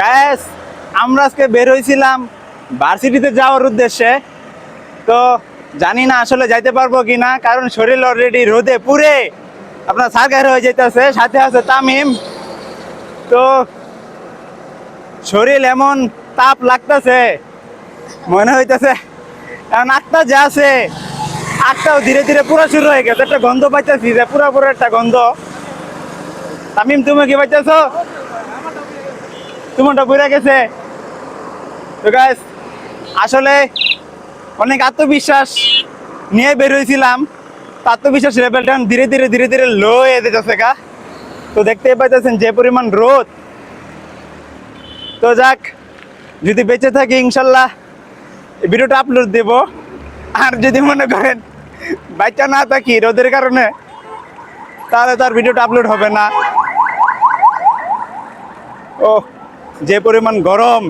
Gas আমরা আজকে বের হয়েছিলাম ভার্সিটিতে যাওয়ার উদ্দেশ্যে। তো জানি না আসলে যাইতে পারব কি না কারণ শরীর অলরেডি রোদে পুরে আপনার সার্কার হয়ে যেতেছে সাথে আছে তামিম। তো শরীর এমন তাপ লাগতেছে, মনে হইতেছে কারণ আটটা যে আছে, আটটাও ধীরে ধীরে পুরো শুরু হয়ে গেছে। একটা গন্ধ পাইতেছি যে পুরো পুরো একটা গন্ধ। তামিম, তুমি কি পাইতেছ? তোমারটা পুরে গেছে। তো গাইস আসলে অনেক আত্মবিশ্বাস নিয়ে বের হয়েছিলাম। আত্মবিশ্বাস লেভেলটা ধীরে ধীরে ধীরে ধীরে লো হয়ে যেতেছে গা। তো দেখতেই পাইতেছেন যে পরিমাণ রোদ। তো যাক, যদি বেঁচে থাকি ইনশাল্লাহ ভিডিওটা আপলোড দেব। আর যদি মনে করেন বাচ্চা না থাকি রোদের কারণে, তাহলে তার ভিডিওটা আপলোড হবে না। ও যে পরিমাণ গরম